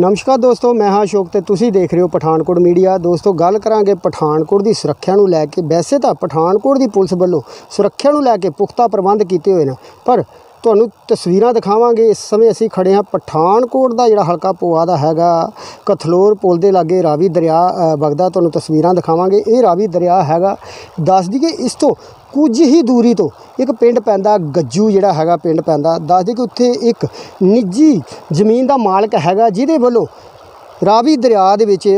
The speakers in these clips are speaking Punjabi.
ਨਮਸਕਾਰ ਦੋਸਤੋ, ਮੈਂ ਹਾਂ ਅਸ਼ੋਕ ਤੇ ਤੁਸੀਂ ਦੇਖ ਰਹੇ ਹੋ ਪਠਾਨਕੋਟ ਮੀਡੀਆ। ਦੋਸਤੋ, ਗੱਲ ਕਰਾਂਗੇ ਪਠਾਨਕੋਟ ਦੀ ਸੁਰੱਖਿਆ ਨੂੰ ਲੈ ਕੇ। ਵੈਸੇ ਤਾਂ ਪਠਾਨਕੋਟ ਦੀ ਪੁਲਿਸ ਵੱਲੋਂ ਸੁਰੱਖਿਆ ਨੂੰ ਲੈ ਕੇ ਪੁਖਤਾ ਪ੍ਰਬੰਧ ਕੀਤੇ ਹੋਏ ਨੇ, ਪਰ ਤੁਹਾਨੂੰ ਤਸਵੀਰਾਂ ਦਿਖਾਵਾਂਗੇ। ਇਸ ਸਮੇਂ ਅਸੀਂ ਖੜੇ ਹਾਂ ਪਠਾਨਕੋਟ ਦਾ ਜਿਹੜਾ ਹਲਕਾ ਪੋਆ ਦਾ ਹੈਗਾ, ਕਥਲੋਰ ਪੁਲ ਦੇ ਲਾਗੇ ਰਾਵੀ ਦਰਿਆ ਵਗਦਾ। ਤੁਹਾਨੂੰ ਤਸਵੀਰਾਂ ਦਿਖਾਵਾਂਗੇ। ਇਹ ਰਾਵੀ ਦਰਿਆ ਹੈਗਾ। ਦੱਸ ਦਈਏ, ਇਸ ਤੋਂ ਕੁਝ ਹੀ ਦੂਰੀ ਤੋਂ ਇੱਕ ਪਿੰਡ ਪੈਂਦਾ ਗੱਜੂ ਜਿਹੜਾ ਹੈਗਾ ਪਿੰਡ ਪੈਂਦਾ। ਦੱਸਦੇ ਕਿ ਉੱਥੇ ਇੱਕ ਨਿੱਜੀ ਜ਼ਮੀਨ ਦਾ ਮਾਲਕ ਹੈਗਾ ਜਿਹਦੇ ਵੱਲੋਂ ਰਾਵੀ ਦਰਿਆ ਦੇ ਵਿੱਚ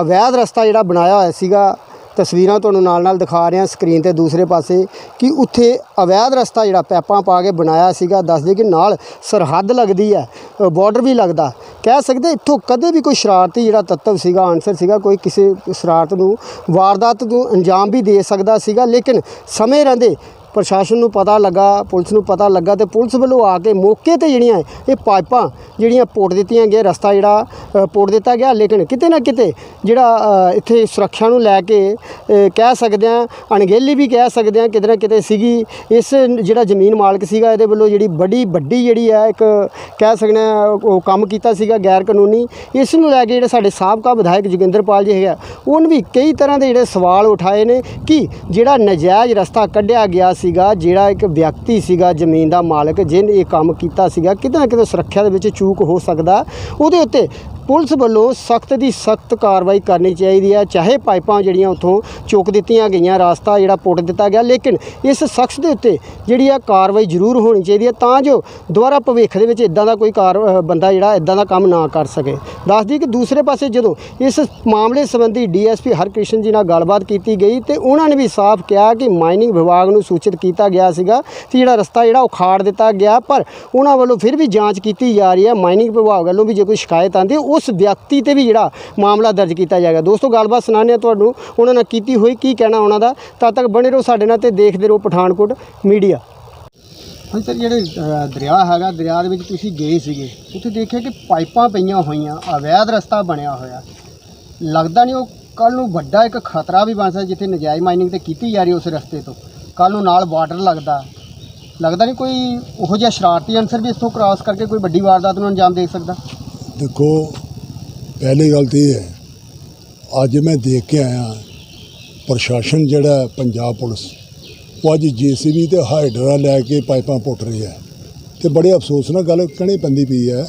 ਅਵੈਧ ਰਸਤਾ ਜਿਹੜਾ ਬਣਾਇਆ ਹੋਇਆ ਸੀਗਾ। ਤਸਵੀਰਾਂ ਤੁਹਾਨੂੰ ਨਾਲ ਨਾਲ ਦਿਖਾ ਰਹੇ ਹਾਂ ਸਕਰੀਨ ਤੇ ਦੂਸਰੇ ਪਾਸੇ ਕਿ ਉੱਥੇ ਅਵੈਧ ਰਸਤਾ ਜਿਹੜਾ ਪੈਪਾਂ ਪਾ ਕੇ ਬਣਾਇਆ ਸੀਗਾ। ਦੱਸਦੇ ਕਿ ਨਾਲ ਸਰਹੱਦ ਲੱਗਦੀ ਹੈ ਬਾਰਡਰ ਵੀ ਲੱਗਦਾ। ਕਹਿ ਸਕਦੇ ਇੱਥੋਂ ਕਦੇ ਵੀ ਕੋਈ ਸ਼ਰਾਰਤੀ ਜਿਹੜਾ ਤੱਤਵ ਸੀਗਾ ਆਨਸਰ ਸੀਗਾ, ਕੋਈ ਕਿਸੇ ਸ਼ਰਾਰਤ ਨੂੰ, ਵਾਰਦਾਤ ਨੂੰ ਅੰਜਾਮ ਵੀ ਦੇ ਸਕਦਾ ਸੀਗਾ। ਲੇਕਿਨ ਸਮੇਂ ਰਹਿੰਦੇ ਪ੍ਰਸ਼ਾਸਨ ਨੂੰ ਪਤਾ ਲੱਗਾ ਪੁਲਿਸ ਨੂੰ ਪਤਾ ਲੱਗਾ ਤੇ ਪੁਲਿਸ ਵੱਲੋਂ ਆ ਕੇ ਮੌਕੇ ਤੇ ਜਿਹੜੀਆਂ ਇਹ ਪਾਈਪਾਂ ਜਿਹੜੀਆਂ ਪੁੱਟ ਦਿੱਤੀਆਂ ਗਿਆ ਰਸਤਾ ਜਿਹੜਾ ਅ, ਦਿੱਤਾ ਗਿਆ। ਲੇਕਿਨ ਕਿਤੇ ਨਾ ਕਿਤੇ ਜਿਹੜਾ ਇੱਥੇ ਸੁਰੱਖਿਆ ਨੂੰ ਲੈ ਕੇ ਕਹਿ ਸਕਦੇ ਆ ਅਣਗਹਿਲੀ ਵੀ ਕਹਿ ਸਕਦੇ ਆ ਕਿਤੇ ਨਾ ਕਿਤੇ ਸੀਗੀ। ਇਸ ਜਿਹੜਾ ਜ਼ਮੀਨ ਮਾਲਕ ਸੀਗਾ ਇਹਦੇ ਵੱਲੋਂ ਜਿਹੜੀ ਬੜੀ ਵੱਡੀ ਜਿਹੜੀ ਹੈ ਇੱਕ ਕਹਿ ਸਕਦੇ ਆ ਉਹ ਕੰਮ ਕੀਤਾ ਸੀਗਾ ਗੈਰ ਕਾਨੂੰਨੀ। ਇਸ ਨੂੰ ਲੈ ਕੇ ਜਿਹੜੇ ਸਾਡੇ ਸਾਬਕਾ ਵਿਧਾਇਕ ਜੋਗਿੰਦਰਪਾਲ ਜੀ ਹੈਗਾ ਉਹਨ ਵੀ ਕਈ ਤਰ੍ਹਾਂ ਦੇ ਜਿਹੜੇ ਸਵਾਲ ਉਠਾਏ ਨੇ ਕਿ ਜਿਹੜਾ ਨਜਾਇਜ਼ ਰਸਤਾ ਕੱਢਿਆ ਗਿਆ ਸੀਗਾ, ਜਿਹੜਾ ਇੱਕ ਵਿਅਕਤੀ ਸੀਗਾ, ਜ਼ਮੀਨ ਦਾ ਮਾਲਕ, ਜਿਹਨੇ ਇਹ ਕੰਮ ਕੀਤਾ ਸੀਗਾ, ਕਿਤੇ ਨਾ ਕਿਤੇ ਸੁਰੱਖਿਆ ਦੇ ਵਿੱਚ ਚੂਕ ਹੋ ਸਕਦਾ। ਉਹਦੇ ਉੱਤੇ ਪੁਲਿਸ ਵੱਲੋਂ ਸਖਤ ਦੀ ਸਖਤ ਕਾਰਵਾਈ ਕਰਨੀ ਚਾਹੀਦੀ ਹੈ। ਚਾਹੇ ਪਾਈਪਾਂ ਜਿਹੜੀਆਂ ਉੱਥੋਂ ਚੁੱਕ ਦਿੱਤੀਆਂ ਗਈਆਂ, ਰਾਸਤਾ ਜਿਹੜਾ ਪੁੱਟ ਦਿੱਤਾ ਗਿਆ, ਲੇਕਿਨ ਇਸ ਸ਼ਖਸ ਦੇ ਉੱਤੇ ਜਿਹੜੀ ਆ ਕਾਰਵਾਈ ਜ਼ਰੂਰ ਹੋਣੀ ਚਾਹੀਦੀ ਹੈ ਤਾਂ ਜੋ ਦੁਬਾਰਾ ਭਵਿੱਖ ਦੇ ਵਿੱਚ ਇਦਾਂ ਦਾ ਕੋਈ ਕਾਰ ਬੰਦਾ ਜਿਹੜਾ ਇਦਾਂ ਦਾ ਕੰਮ ਨਾ ਕਰ ਸਕੇ। ਦੱਸਦੀ ਕਿ ਦੂਸਰੇ ਪਾਸੇ ਜਦੋਂ ਇਸ ਮਾਮਲੇ ਸੰਬੰਧੀ ਡੀਐਸਪੀ ਹਰਕ੍ਰਿਸ਼ਨ ਜੀ ਨਾਲ ਗੱਲਬਾਤ ਕੀਤੀ ਗਈ ਤੇ ਉਹਨਾਂ ਨੇ ਵੀ ਸਾਫ਼ ਕਿਹਾ ਕਿ ਮਾਈਨਿੰਗ ਵਿਭਾਗ ਨੂੰ ਸੂਚਿਤ ਕੀਤਾ ਗਿਆ ਸੀਗਾ ਕਿ ਜਿਹੜਾ ਰਸਤਾ ਜਿਹੜਾ ਉਖਾੜ ਦਿੱਤਾ ਗਿਆ, ਪਰ ਉਹਨਾਂ ਵੱਲੋਂ ਫਿਰ ਵੀ ਜਾਂਚ ਕੀਤੀ ਜਾ ਰਹੀ ਹੈ। ਮਾਈਨਿੰਗ ਵਿਭਾਗ ਵੱਲੋਂ ਵੀ ਜੇ ਕੋਈ ਸ਼ਿਕਾਇਤ ਆਉਂਦੀ ਉਸ ਉਸ ਵਿਅਕਤੀ ਤੇ ਵੀ ਜਿਹੜਾ ਮਾਮਲਾ ਦਰਜ ਕੀਤਾ ਜਾਏਗਾ। ਦੋਸਤੋ ਗੱਲਬਾਤ ਸੁਣਾਉਂਦੇ ਹਾਂ ਤੁਹਾਨੂੰ। ਉਹਨਾਂ ਨਾਲ ਕੀਤੀ ਹੋਈ ਕੀ ਕਹਿਣਾ ਉਹਨਾਂ ਦਾ? ਤਦ ਤੱਕ ਬਣੇ ਰਹੋ ਸਾਡੇ ਨਾਲ ਤੇ ਦੇਖਦੇ ਰਹੋ ਪਠਾਨਕੋਟ ਮੀਡੀਆ। ਹਾਂਜੀ ਸਰ ਜਿਹੜੇ ਦਰਿਆ ਹੈਗਾ ਦਰਿਆ ਦੇ ਵਿੱਚ ਤੁਸੀਂ ਗਏ ਸੀਗੇ। ਉੱਥੇ ਦੇਖਿਆ ਕਿ ਪਾਈਪਾਂ ਪਈਆਂ ਹੋਈਆਂ ਅਵੈਧ ਰਸਤਾ ਬਣਿਆ ਹੋਇਆ। ਲੱਗਦਾ ਨਹੀਂ ਉਹ ਕੱਲ ਨੂੰ ਵੱਡਾ ਇੱਕ ਖਤਰਾ ਵੀ ਬਣ ਸਕਦਾ ਜਿੱਥੇ ਨਜਾਇਜ਼ ਮਾਈਨਿੰਗ ਤੇ ਕੀਤੀ ਜਾ ਰਹੀ ਉਸ ਰਸਤੇ ਤੋਂ। ਕੱਲ ਨੂੰ ਨਾਲ ਬਾਰਡਰ ਲੱਗਦਾ। ਲੱਗਦਾ ਨਹੀਂ ਕੋਈ ਉਹੋ ਜਿਹਾ ਸ਼ਰਾਰਤੀ ਅਨਸਰ ਵੀ ਇੱਥੋਂ ਕ੍ਰਾਸ ਕਰਕੇ ਕੋਈ ਵੱਡੀ ਵਾਰਦਾਤ ਨੂੰ ਅੰਜਾਮ ਦੇ ਸਕਦਾ? ਦੇਖੋ ਪਹਿਲੀ ਗੱਲ ਤਾਂ ਇਹ ਹੈ, ਅੱਜ ਮੈਂ ਦੇਖ ਕੇ ਆਇਆ ਪ੍ਰਸ਼ਾਸਨ ਜਿਹੜਾ ਪੰਜਾਬ ਪੁਲਿਸ, ਉਹ ਅੱਜ ਜੀਸੀਬੀ ਤੇ ਹਾਈਡਰਾ ਲੈ ਕੇ ਪਾਈਪਾਂ ਪੁੱਟ ਰਹੀ ਹੈ। ਤੇ ਬੜੇ ਅਫਸੋਸ ਨਾਲ ਗੱਲ ਕਹਿਣੀ ਪੈਂਦੀ ਪਈ ਹੈ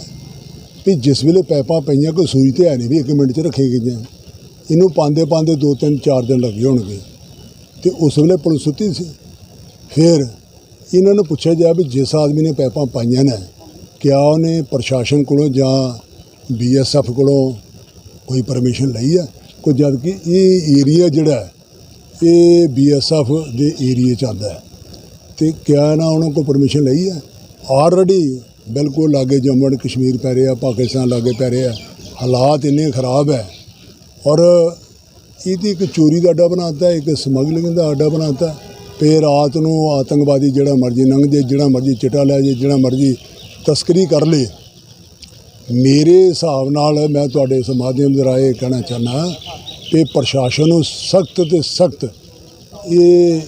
ਵੀ ਜਿਸ ਵੇਲੇ ਪਾਈਪਾਂ ਪਈਆਂ, ਕੋਈ ਸੂਈ ਤੇ ਹੈ ਨਹੀਂ ਵੀ ਇੱਕ ਮਿੰਟ 'ਚ ਰੱਖੀ ਗਈਆਂ। ਇਹਨੂੰ ਪਾਉਂਦੇ ਪਾਉਂਦੇ ਦੋ ਤਿੰਨ ਚਾਰ ਦਿਨ ਲੱਗੇ ਹੋਣਗੇ। ਤੇ ਉਸ ਵੇਲੇ ਪੁਲਿਸ ਸੁੱਤੀ ਸੀ। ਫਿਰ ਇਹਨਾਂ ਨੂੰ ਪੁੱਛਿਆ ਜਾ ਵੀ ਜਿਸ ਆਦਮੀ ਨੇ ਪਾਈਪਾਂ ਪਾਈਆਂ ਨੇ, ਕਿਆ ਉਹਨੇ ਪ੍ਰਸ਼ਾਸਨ ਕੋਲੋਂ ਜਾਂ ਬੀਐਸਐਫ ਕੋਲੋਂ ਕੋਈ ਪਰਮਿਸ਼ਨ ਲਈ ਹੈ ਕੋਈ ਜਦ ਕਿ ਇਹ ਏਰੀਆ ਜਿਹੜਾ ਹੈ, ਇਹ ਬੀਐਸਐਫ ਦੇ ਏਰੀਏ ਚ ਆਉਂਦਾ ਹੈ। ਤੇ ਕਿਆ ਨਾ ਉਹਨਾਂ ਕੋਲ ਪਰਮਿਸ਼ਨ ਲਈ ਹੈ ਆਲਰੇਡੀ ਬਿਲਕੁਲ ਲਾਗੇ ਜੰਮੂ ਐਂਡ ਕਸ਼ਮੀਰ ਪੈ ਰਿਹਾ ਪਾਕਿਸਤਾਨ ਲਾਗੇ ਪੈ ਰਿਹਾ ਹਾਲਾਤ ਇੰਨੇ ਖਰਾਬ ਹੈ। ਔਰ ਇਹਦੀ ਇੱਕ ਚੋਰੀ ਦਾ ਅੱਡਾ ਬਣਾਤਾ ਇੱਕ ਸਮਗਲਿੰਗ ਦਾ ਅੱਡਾ ਬਣਾਤਾ ਤੇ ਰਾਤ ਨੂੰ ਆਤੰਕਵਾਦੀ ਜਿਹੜਾ ਮਰਜ਼ੀ ਲੰਘ ਜੇ ਜਿਹੜਾ ਮਰਜ਼ੀ ਚਿੱਟਾ ਲੈ ਜੇ ਜਿਹੜਾ ਮਰਜ਼ੀ ਤਸਕਰੀ ਕਰ ਲੇ ਮੇਰੇ ਹਿਸਾਬ ਨਾਲ ਮੈਂ ਤੁਹਾਡੇ ਇਸ ਮਾਧਿਅਮ ਦੇ ਰਾਏ ਕਹਿਣਾ ਚਾਹੁੰਦਾ ਕਿ ਪ੍ਰਸ਼ਾਸਨ ਨੂੰ ਸਖਤ ਤੇ ਸਖਤ ਇਹ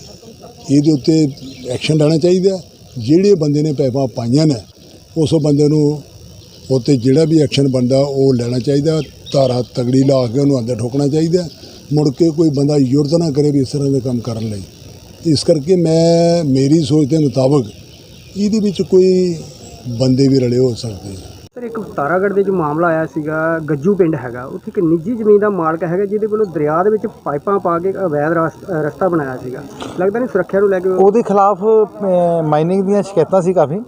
ਇਹਦੇ ਉੱਤੇ ਐਕਸ਼ਨ ਲੈਣਾ ਚਾਹੀਦਾ ਜਿਹੜੇ ਬੰਦੇ ਨੇ ਪੈਪਾਂ ਪਾਈਆਂ ਨੇ, ਉਸ ਬੰਦੇ ਨੂੰ ਉੱਤੇ ਜਿਹੜਾ ਵੀ ਐਕਸ਼ਨ ਬਣਦਾ ਉਹ ਲੈਣਾ ਚਾਹੀਦਾ ਧਾਰਾ ਤਗੜੀ ਲਾ ਕੇ ਉਹਨੂੰ ਅੰਦਰ ਠੋਕਣਾ ਚਾਹੀਦਾ ਮੁੜ ਕੇ ਕੋਈ ਬੰਦਾ ਯੁਰਤ ਨਾ ਕਰੇ ਵੀ ਇਸ ਤਰ੍ਹਾਂ ਦੇ ਕੰਮ ਕਰਨ ਲਈ। ਇਸ ਕਰਕੇ ਮੈਂ, ਮੇਰੀ ਸੋਚ ਦੇ ਮੁਤਾਬਕ ਇਹਦੇ ਵਿੱਚ ਕੋਈ ਬੰਦੇ ਵੀ ਰਲੇ ਹੋ ਸਕਦੇ ਇੱਕ ਤਾਰਾਗੜ੍ਹ ਦੇ ਜੋ ਮਾਮਲਾ ਆਇਆ ਸੀਗਾ ਗੱਜੂ ਪਿੰਡ ਹੈਗਾ। ਉੱਥੇ ਇੱਕ ਨਿੱਜੀ ਜ਼ਮੀਨ ਦਾ ਮਾਲਕ ਹੈਗਾ ਜਿਹਦੇ ਵੱਲੋਂ ਦਰਿਆ ਦੇ ਵਿੱਚ ਪਾਈਪਾਂ ਪਾ ਕੇ ਅਵੈਧ ਰਸ- ਅ, ਰਸਤਾ ਬਣਾਇਆ ਸੀਗਾ। ਲੱਗਦਾ ਨਹੀਂ ਸੁਰੱਖਿਆ ਨੂੰ ਲੈ ਕੇ ਉਹਦੇ ਖਿਲਾਫ ਮਾਈਨਿੰਗ ਦੀਆਂ ਸ਼ਿਕਾਇਤਾਂ ਸੀ ਕਾਫੀ।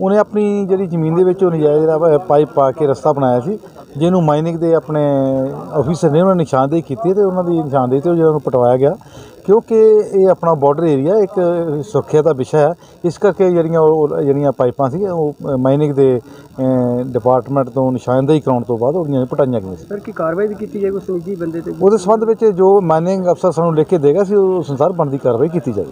ਉਹਨੇ ਆਪਣੀ ਜਿਹੜੀ ਜ਼ਮੀਨ ਦੇ ਵਿੱਚ ਉਹ ਨਜਾਇਜ਼ ਜਿਹੜਾ ਵਾ ਪਾਈਪ ਪਾ ਕੇ ਰਸਤਾ ਬਣਾਇਆ ਸੀ ਜਿਹਨੂੰ ਮਾਈਨਿੰਗ ਦੇ ਆਪਣੇ ਆਫੀਸਰ ਨੇ ਉਹਨਾਂ ਨੇ ਨਿਸ਼ਾਨਦੇਹੀ ਕੀਤੀ ਤੇ ਉਹਨਾਂ ਦੀ ਨਿਸ਼ਾਨਦੇਹੀ ਤੇ ਉਹ ਜਿਹੜਾ ਉਹਨੂੰ ਪਟਵਾਇਆ ਗਿਆ। ਕਿਉਂਕਿ ਇਹ ਆਪਣਾ ਬਾਰਡਰ ਏਰੀਆ ਇੱਕ ਸੁਰੱਖਿਆ ਦਾ ਵਿਸ਼ਾ ਹੈ। ਇਸ ਕਰਕੇ ਜਿਹੜੀਆਂ ਉਹ ਜਿਹੜੀਆਂ ਪਾਈਪਾਂ ਸੀ ਉਹ ਮਾਈਨਿੰਗ ਦੇ ਡਿਪਾਰਟਮੈਂਟ ਤੋਂ ਨਿਸ਼ਾਨਦੇਹੀ ਕਰਾਉਣ ਤੋਂ ਬਾਅਦ ਉਹਦੀਆਂ ਪਟਾਈਆਂ ਗਈਆਂ ਸੀ। ਸਰ ਕੀ ਕਾਰਵਾਈ ਵੀ ਕੀਤੀ ਜਾਏ ਉਸ ਨਿੱਜੀ ਬੰਦੇ ਤੇ? ਉਹਦੇ ਸੰਬੰਧ ਵਿੱਚ ਜੋ ਮਾਈਨਿੰਗ ਅਫਸਰ ਸਾਨੂੰ ਲਿਖ ਕੇ ਦੇਗਾ ਸੀ ਉਸ ਅਨੁਸਾਰ ਬਣਦੀ ਕਾਰਵਾਈ ਕੀਤੀ ਜਾਵੇ